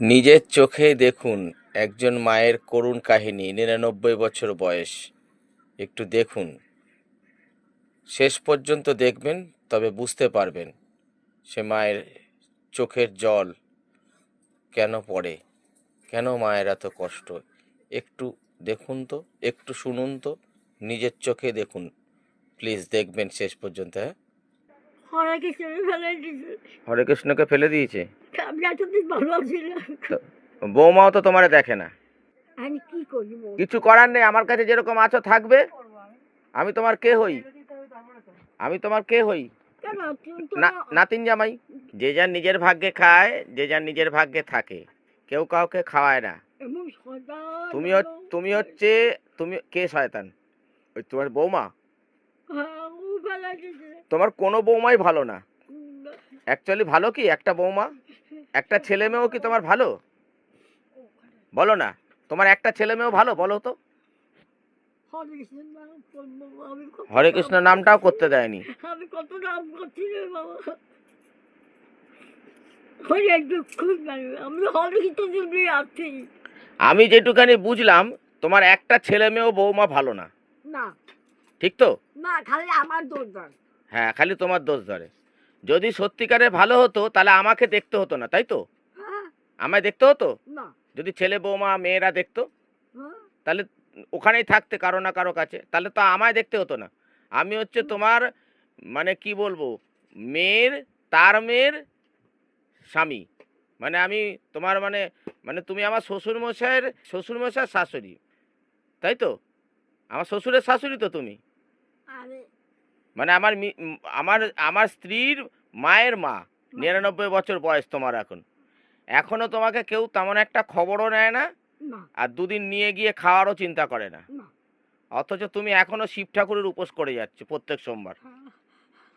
নিজের চোখে দেখুন একজন মায়ের করুণ কাহিনী নিরানব্বই বছর বয়স। একটু দেখুন। শেষ পর্যন্ত দেখবেন তবে বুঝতে পারবেন সে মায়ের চোখের জল কেন পড়ে কেন মায়ের এত কষ্ট। একটু দেখুন তো একটু শুনুন তো নিজের চোখে দেখুন। প্লিজ দেখবেন শেষ পর্যন্ত হ্যাঁ? হরে কৃষ্ণকে ফেলে দিয়েছে? আমি এতদিন ভালো ছিলাম বৌমাও তো তোমারে দেখে না। আমি কি করব কিছু করার নেই আমার কাছে যেরকম আছো থাকবে। আমি? তোমার কে হই? আমি তোমার কে হই? নাতিন জামাই যে যার নিজের ভাগ্যে খায় যে যার নিজের ভাগ্যে থাকে কেউ কাউকে খাওয়ায় না। তুমি তুমি হচ্ছে তুমি কে শয়তান? ওই তোমার বৌমা? হ্যাঁ, তোমার কোনো বৌমাই ভালো না। অ্যাকচুয়ালি ভালো কি? একটা বৌমা? একটা ছেলে মেয়েও কি তোমার ভালো? বলো না তোমার একটা ছেলে মেয়েও ভালো বলো তো। হরে কৃষ্ণ নামটাও করতে দেয়নি। আমি কত নাম করছি রে বাবা। আমি যেটুখানি বুঝলাম তোমার একটা ছেলে মেয়েও বৌমা ভালো না। না। ঠিক তো? না খালি আমার দরকার হ্যাঁ খালি তোমার দোষ ধরে। যদি সত্যিকারে ভালো হতো তাহলে আমাকে দেখতে হতো না তাই তো? হ্যাঁ। আমায় দেখতে হতো? যদি ছেলে বৌমা মেয়েরা দেখতো? হ্যাঁ। তাহলে ওখানেই থাকতে কারও না কারও কাছে তাহলে তো আমায় দেখতে হতো না। আমি হচ্ছে তোমার মানে কি বলব মেয়ের তার মেয়ের স্বামী। মানে আমি তোমার মানে মানে তুমি আমার শ্বশুর মশাইয়ের শ্বশুর মশাইয়ের শাশুড়ি তাই তো? আমার শ্বশুরের শাশুড়ি তো তুমি। মানে আমার আমার আমার স্ত্রীর মায়ের মা নিরানব্বই বছর বয়স তোমার এখন। এখনও তোমাকে কেউ তেমন একটা খবরও নেয় না আর দুদিন নিয়ে গিয়ে খাওয়ারও চিন্তা করে না। অথচ তুমি এখনও শিব ঠাকুরের উপোস করে যাচ্ছে প্রত্যেক সোমবার।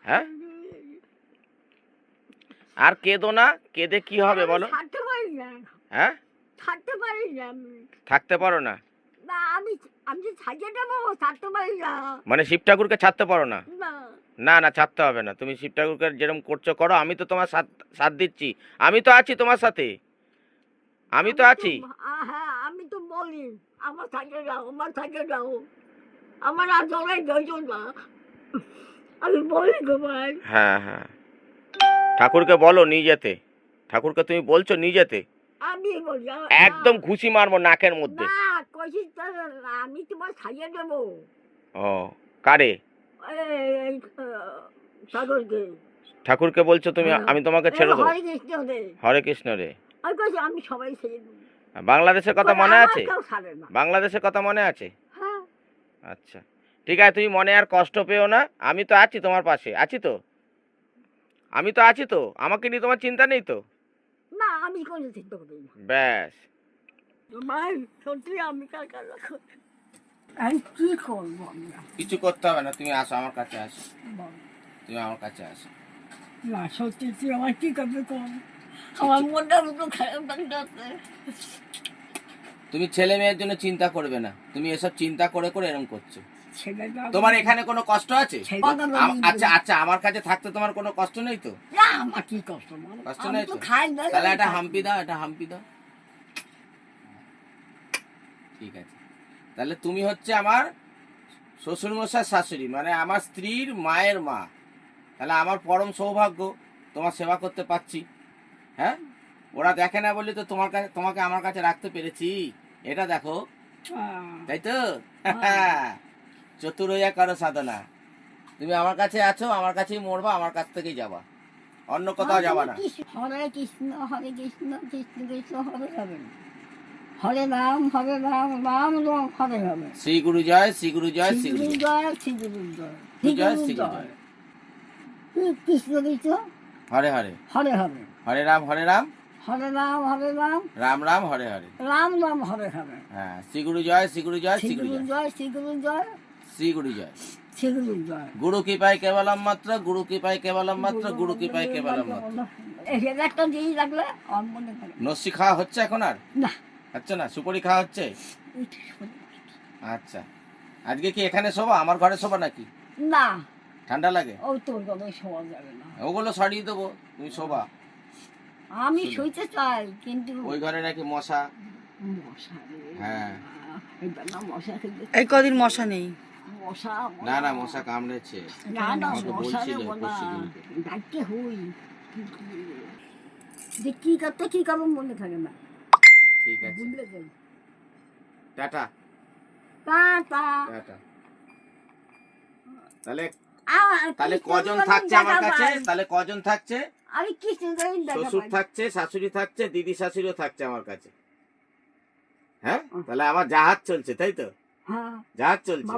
হ্যাঁ? আর কেঁদো না কেঁদে কি হবে বলো? হ্যাঁ? থাকতে পারো না? আমি আমি যে ছাড়িয়ে দেবো ছাড়তে পারি না। মানে শিব ঠাকুরকে ছাড়তে পারো না? না। না ছাড়তে হবে না। তুমি শিব ঠাকুরকে যেরকম করছ করো। আমি তো তোমার সাথ সাথ দিচ্ছি। আমি তো আছি তোমার সাথে। আমি তো আছি। হ্যাঁ আমি তো বলি আমার থাকে যাও আমার থাকে যাও। আমার আর জলাই ধৈর্য না। আমি বলি গো ভাই হ্যাঁ হ্যাঁ। ঠাকুরকে বলো নিয়ে যেতে ঠাকুরকে তুমি বলছো নিয়ে যেতে আমি বলি একদম খুশি মারবো নাকের মধ্যে। না আমি তোমার ছাড়িয়ে দেবো। ও কারে? সাগরকে ঠাকুরকে। বলছো তুমি হ্যাঁ। আমি তোমাকে ছেড়ে দেবো। হরে কৃষ্ণ রে। আমি সবাই ছেড়ে বাংলাদেশের কথা মনে আছে? বাংলাদেশের কথা মনে আছে? হ্যাঁ। আচ্ছা। ঠিক আছে তুমি মনে আর কষ্ট পেও না। আমি তো আছি তোমার পাশে। আছি তো? আমি তো আছি তো? আমাকে নিয়ে তোমার চিন্তা নেই তো? আমি কোনো চিন্তা করি না। ব্যাস। ভাই সত্যি আমি কার কার রাখো আমি কি করব কিছু করতে হবে না তুমি আসো আমার কাছে আসো। তুমি আমার কাছে আসো। না সত্যি তুই আমার কি করবে কম আমার মনটা তো খারাপ লাগছে। তুমি ছেলে মেয়ের জন্য চিন্তা করবে না। তুমি এসব চিন্তা করে করে এরকম করছ। তোমার এখানে কোনো কষ্ট আছে? আচ্ছা আচ্ছা আমার কাছে থাকতে তোমার কোনো কষ্ট নেই তো? না আমার কি কষ্ট কষ্ট নেই তো তাহলে একটা হাম্পি দাও একটা হাম্পি দাও। ঠিক আছে। তাহলে তুমি হচ্ছে আমার শ্বশুর মশাই শাশুড়ি মানে আমার স্ত্রীর মায়ের মা। তাহলে আমার পরম সৌভাগ্য তোমার সেবা করতে পারছি। হ্যাঁ? ওরা দেখে না বলে তো তোমার কাছে তোমাকে আমার কাছে রাখতে পেরেছি। এটা দেখো। তাই তো? চতুর হইয়া করো সাধনা তুমি আমার কাছে আছো আমার কাছেই মরবা আমার কাছ থেকেই যাবা অন্য কোথাও যাবা না হরে কৃষ্ণ হরে কৃষ্ণ কৃষ্ণ কৃষ্ণ হরে হরে হরে রাম হরে রাম রাম রাম হরে হরে শ্রী গুরু জয় শ্রী গুরু জয় শ্রী গুরু জয় শ্রী গুরু জয় শ্রী জয় গুরু শ্রী গুরু জয় কৃষ্ণ কৃষ্ণ হরে হরে হরে হরে হরে রাম হরে রাম হরে রাম হরে রাম রাম রাম হরে হরে রাম রাম হরে হরে হ্যাঁ শ্রী গুরু জয় শ্রী গুরু জয় শ্রী গুরু জয় শ্রী গুরু জয় শ্রী গুরু জয় শ্রী গুরু জয় গুরু কি পাই কেবলম মাত্র গুরু কি পাই কেবলম মাত্র। গুরু কি পাই কেবলম মাত্র নস্যি খাওয়া হচ্ছে এখন আর? হচ্ছে না? সুপারি খাওয়া হচ্ছে? আচ্ছা। আজকে কি এখানে শোবা? আমার ঘরে শোবা নাকি? না। ঠান্ডা লাগে? ও তোর কথা শোয়া যাবে না। ওগুলো সরিয়ে দেবো। তুমি শোবা। আমি শুইতে চাই কিন্তু ওই ঘরে নাকি মশা? মশা হ্যাঁ। এই কদিন মশা নেই। মশা না না মশা কামড়েছে। না না বলা ডাকতে হই। যে কি করতে কি করব মনে থাকে না। ঠিক আছে। বুঝলে টাটা। Tata tata. তাহলে তাহলে কজন থাকছে আমার কাছে? তাহলে কজন থাকছে? আমি কি শ্বশুর থাকছে শাশুড়ি থাকছে দিদি শাশুড়িও থাকছে আমার কাছে। হ্যাঁ? তাহলে আমার জাহাজ চলছে তাই তো? হ্যাঁ। জাহাজ চলছে।